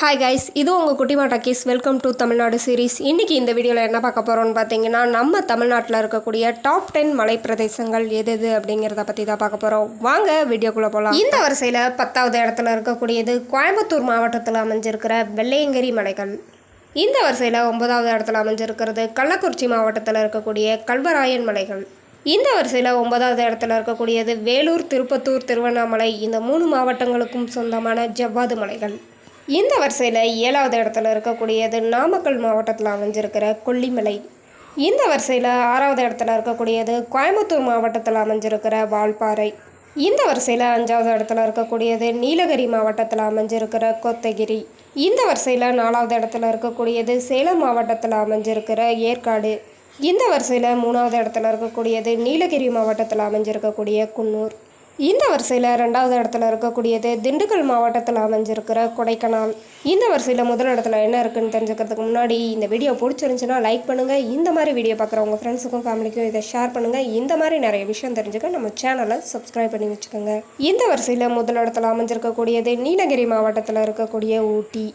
Hi guys இது உங்கள் Kuttima talkies welcome to Tamil Nadu series இன்றைக்கி இந்த வீடியோவில் என்ன பார்க்க போகிறோம்னு பார்த்தீங்கன்னா நம்ம தமிழ்நாட்டில் இருக்கக்கூடிய டாப் டென் மலை பிரதேசங்கள் எது எது அப்படிங்கிறத பற்றி தான் பார்க்க போகிறோம் வாங்க வீடியோக்குள்ளே போகலாம் இந்த வரிசையில் பத்தாவது இடத்துல இருக்கக்கூடியது கோயம்புத்தூர் மாவட்டத்தில் அமைஞ்சிருக்கிற வெள்ளையங்கிரி மலைகள். இந்த வரிசையில் ஒன்பதாவது இடத்துல அமைஞ்சிருக்கிறது கள்ளக்குறிச்சி மாவட்டத்தில் இருக்கக்கூடிய கல்வராயன் மலைகள். இந்த வரிசையில் ஒன்பதாவது இடத்துல இருக்கக்கூடியது வேலூர் திருப்பத்தூர் திருவண்ணாமலை இந்த மூணு மாவட்டங்களுக்கும் சொந்தமான ஜவ்வாது மலைகள். இந்த வரிசையில் ஏழாவது இடத்துல இருக்கக்கூடியது நாமக்கல் மாவட்டத்தில் அமைஞ்சிருக்கிற கொல்லிமலை. இந்த வரிசையில் ஆறாவது இடத்துல இருக்கக்கூடியது கோயம்புத்தூர் மாவட்டத்தில் அமைஞ்சிருக்கிற வால்பாறை. இந்த வரிசையில் அஞ்சாவது இடத்துல இருக்கக்கூடியது நீலகிரி மாவட்டத்தில் அமைஞ்சிருக்கிற கொத்தகிரி. இந்த வரிசையில் நாலாவது இடத்துல இருக்கக்கூடியது சேலம் மாவட்டத்தில் அமைஞ்சிருக்கிற ஏற்காடு. இந்த வரிசையில் மூணாவது இடத்துல இருக்கக்கூடியது நீலகிரி மாவட்டத்தில் அமைஞ்சிருக்கக்கூடிய குன்னூர். இந்த வரிசையில் ரெண்டாவது இடத்துல இருக்கக்கூடியது திண்டுக்கல் மாவட்டத்தில் அமைஞ்சிருக்கிற கொடைக்கானல். இந்த வரிசையில் முதல் இடத்துல என்ன இருக்குன்னு தெரிஞ்சுக்கிறதுக்கு முன்னாடி இந்த வீடியோ பிடிச்சிருந்துச்சுன்னா லைக் பண்ணுங்கள் இந்த மாதிரி வீடியோ பார்க்குற உங்கள் ஃப்ரெண்ட்ஸுக்கும் ஃபேமிலிக்கும் இதை ஷேர் பண்ணுங்கள் இந்த மாதிரி நிறைய விஷயம் தெரிஞ்சுக்க நம்ம சேனலை சப்ஸ்கிரைப் பண்ணி வச்சுக்கோங்க. இந்த வரிசையில் முதல் இடத்துல அமைஞ்சிருக்கக்கூடியது நீலகிரி மாவட்டத்தில் இருக்கக்கூடிய ஊட்டி.